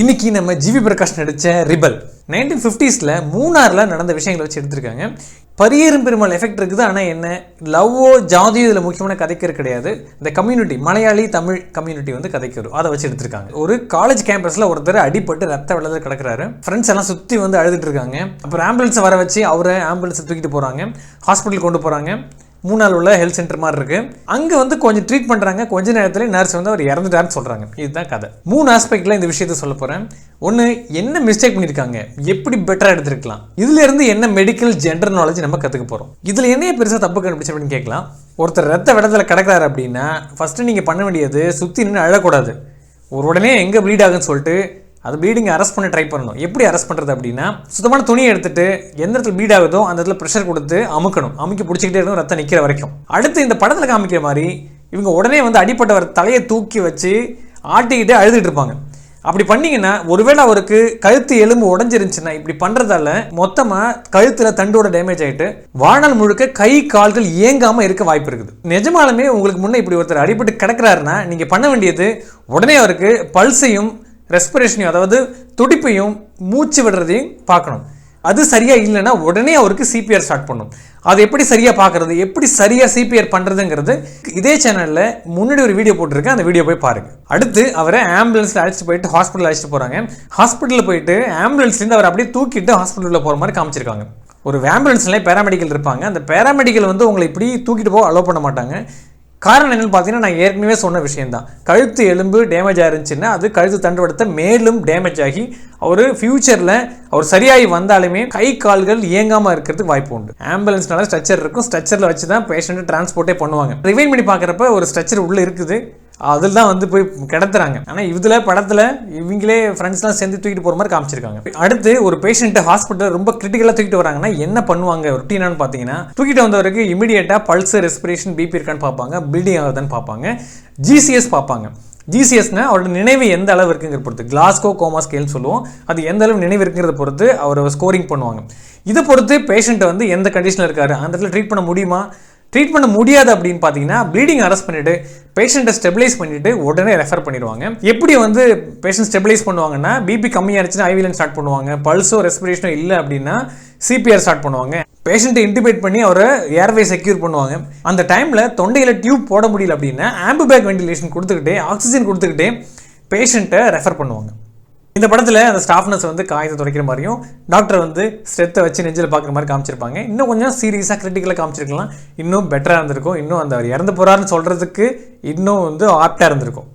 இன்னைக்கு நம்ம ஜிவி பிரகாஷ் நடித்த ரிபல். நைன்டீன் ஃபிஃப்டிஸில் மூணாரில் நடந்த விஷயங்களை வச்சு எடுத்திருக்காங்க. பரியேறும் பெருமாள் எஃபெக்ட் இருக்குது ஆனால் என்ன? லவ்வோ ஜாதியோ இதில் முக்கியமான கதைக்கிறது கிடையாது. இந்த கம்யூனிட்டி மலையாளி தமிழ் கம்யூனிட்டி வந்து கதைக்கிறோம் அதை வச்சு எடுத்திருக்காங்க. ஒரு காலேஜ் கேம்பஸில் ஒருத்தர் அடிபட்டு ரத்த வெள்ளத்தில் கிடக்கிறாரு. ஃப்ரெண்ட்ஸ் எல்லாம் சுற்றி வந்து அழுதுட்டு இருக்காங்க. அப்புறம் ஆம்புலன்ஸை வர வச்சு அவரை ஆம்புலன்ஸை தூக்கிட்டு போகிறாங்க ஹாஸ்பிட்டல் கொண்டு போகிறாங்க மூணாள் உள்ள ஹெல்த் சென்டர் மாதிரி இருக்கு. அங்கே வந்து கொஞ்சம் ட்ரீட் பண்ணுறாங்க கொஞ்ச நேரத்தில் நர்ஸ் வந்து அவர் இறந்துட்டாருன்னு சொல்கிறாங்க இதுதான் கதை. மூணு ஆஸ்பெக்டில் இந்த விஷயத்த சொல்ல போகிறேன் ஒன்று என்ன மிஸ்டேக் பண்ணியிருக்காங்க எப்படி பெட்டராக எடுத்துருக்கலாம்? இதுலேருந்து என்ன மெடிக்கல் ஜென்டர் நாலேஜ் நம்ம கற்றுக்க போகிறோம் இதில் என்ன பெருசாக தப்பு கண்டுபிடிச்சு அப்படின்னு கேட்கலாம். ஒருத்தர் ரத்த விடத்தில் கிடக்கிறாரு அப்படின்னா ஃபஸ்ட்டு நீங்கள் பண்ண வேண்டியது சுற்றி நின்று அழக்கூடாது. ஒரு உடனே எங்கே ப்ளீட் ஆகுன்னு சொல்லிட்டு அது ப்ளீடிங்கை அரெஸ்ட் பண்ண ட்ரை பண்ணணும். எப்படி அரெஸ்ட் பண்ணுறது அப்படின்னா சுத்தமான துணியை எடுத்துட்டு எந்த இடத்துல ப்ளீட் ஆகுதோ அந்த இடத்துல ப்ரெஷர் கொடுத்து அமுக்கணும். அமுக்கி பிடிச்சிக்கிட்டே இருக்கும் ரத்தம் நிற்கிற வரைக்கும். அடுத்து இந்த படத்தில் காமிக்கிற மாதிரி இவங்க உடனே வந்து அடிப்பட்டவர் தலையை தூக்கி வச்சு ஆட்டிக்கிட்டே அழுதுட்டு இருப்பாங்க. அப்படி பண்ணீங்கன்னா ஒருவேளை அவருக்கு கழுத்து எலும்பு உடஞ்சிருந்துச்சுன்னா இப்படி பண்ணுறதால மொத்தமாக கழுத்தில் தண்டோட டேமேஜ் ஆகிட்டு வாழ்நாள் முழுக்க கை கால்கள் இயங்காமல் இருக்க வாய்ப்பு இருக்குது. நிஜமாலுமே உங்களுக்கு முன்னே இப்படி ஒருத்தர் அடிபட்டு கிடக்குறாருன்னா நீங்கள் பண்ண வேண்டியது உடனே அவருக்கு பல்ஸையும் ரெஸ்பிரேஷனையும் அதாவது துடிப்பையும் மூச்சு விடுறதையும் பார்க்கணும். அது சரியாக இல்லைன்னா உடனே அவருக்கு சிபிஆர் ஸ்டார்ட் பண்ணும். அது எப்படி சரியாக பார்க்கறது எப்படி சரியாக சிபிஆர் பண்ணுறதுங்கிறது இதே சேனலில் முன்னாடி ஒரு வீடியோ போட்டிருக்கேன் அந்த வீடியோ போய் பாருங்க. அடுத்து அவரை ஆம்புலன்ஸில் அழைச்சிட்டு போயிட்டு ஹாஸ்பிட்டல் அழைச்சிட்டு போகிறாங்க ஹாஸ்பிட்டலில் போயிட்டு ஆம்புலன்ஸ்லேருந்து அவர் அப்படியே தூக்கிட்டு ஹாஸ்பிட்டலில் போகிற மாதிரி காமிச்சிருக்காங்க. ஒரு ஆம்புலன்ஸ்லேயே பேராமெடிக்கல் இருப்பாங்க. அந்த பேராமெடிக்கல் வந்து உங்களை இப்படி தூக்கிட்டு போக அலோவ் பண்ண மாட்டாங்க. காரணம் என்னன்னு பார்த்தீங்கன்னா நான் ஏற்கனவே சொன்ன விஷயம்தான். கழுத்து எலும்பு டேமேஜ் ஆயிருந்துச்சுன்னா அது கழுத்து தண்டுவடத்தை மேலும் டேமேஜ் ஆகி அவர் ஃபியூச்சரில் அவர் சரியாகி வந்தாலுமே கை கால்கள் இயங்காமல் இருக்கிறதுக்கு வாய்ப்பு உண்டு. ஆம்புலன்ஸ்னால ஸ்ட்ரக்சர் இருக்கும். ஸ்ட்ரக்சரில் வச்சு தான் பேஷண்ட்டை டிரான்ஸ்போர்ட்டே பண்ணுவாங்க. ரிவைன் பண்ணி பார்க்குறப்ப ஒரு ஸ்ட்ரக்சர் உள்ளே இருக்குது. அதில் தான் வந்து போய் கிடத்துறாங்க. ஆனால் இதில் படத்தில் இவங்களே ஃப்ரெண்ட்ஸ்லாம் சேர்ந்து தூக்கிட்டு போகிற மாதிரி காமிச்சிருக்காங்க. அடுத்து ஒரு பேஷண்ட்டை ஹாஸ்பிட்டல் ரொம்ப கிரிட்டிக்கலாக தூக்கிட்டு வராங்கன்னா என்ன பண்ணுவாங்க? ரொட்டீனான்னு பார்த்தீங்கன்னா தூக்கிட்டு வந்தவருக்கு இமீடியட்டாக பல்ஸ் ரெஸ்பிரேஷன் பிபி இருக்கான்னு பார்ப்பாங்க பில்டிங் ஆகுதான்னு பார்ப்பாங்க ஜிசிஎஸ் பார்ப்பாங்க ஜிசிஎஸ்னா அவரோட நினைவு எந்த அளவு இருக்குங்கிற பொறுத்து கிளாஸ்கோ கோமா ஸ்கேல்னு சொல்லுவோம். அது எந்த அளவு நினைவு இருக்குங்கிறத பொறுத்து அவர் ஸ்கோரிங் பண்ணுவாங்க. இதை பொறுத்து பேஷண்ட்டை வந்து எந்த கண்டிஷனில் இருக்காரு? அந்த இடத்துல ட்ரீட் பண்ண முடியுமா? ட்ரீட் பண்ண முடியாது அப்படின்னு பார்த்தீங்கன்னா ப்ளீடிங் அரெஸ்ட் பண்ணிவிட்டு பேஷண்ட்டை ஸ்டெபிலைஸ் பண்ணிவிட்டு உடனே ரெஃபர் பண்ணிடுவாங்க. எப்படி வந்து பேஷண்ட் ஸ்டெபிலைஸ் பண்ணுவாங்கன்னா பிபி கம்மியாக இருந்துச்சுன்னா ஐவிலன் ஸ்டார்ட் பண்ணுவாங்க. பல்ஸோ ரெஸ்பிரேஷனோ இல்லை அப்படின்னா சிபிஆர் ஸ்டார்ட் பண்ணுவாங்க. பேஷண்ட்டை இன்டிபேட் பண்ணி அவரை ஏர்வே செக்யூர் பண்ணுவாங்க. அந்த டைமில் தொண்டையில் டியூப் போட முடியல அப்படின்னா ஆம்புபேக் வென்டிலேஷன் கொடுத்துக்கிட்டே ஆக்சிஜன் கொடுத்துக்கிட்டே பேஷண்ட்டை ரெஃபர் பண்ணுவாங்க. இந்த படத்தில் அந்த ஸ்டாஃப்னஸ் வந்து காயத்தை துடைக்கிற மாதிரியும் டாக்டர் வந்து ஸ்ட்ரெத்தை வச்சு நெஞ்சில் பார்க்குற மாதிரி காமிச்சிருப்பாங்க. இன்னும் கொஞ்சம் சீரியஸாக கிரிட்டிக்கலாக காமிச்சிருக்கலாம். இன்னும் பெட்டராக இருந்திருக்கும். இன்னும் அந்த அவர் இறந்து போகிறாருன்னு சொல்கிறதுக்கு இன்னும் வந்து ஆப்டாக இருந்திருக்கும்.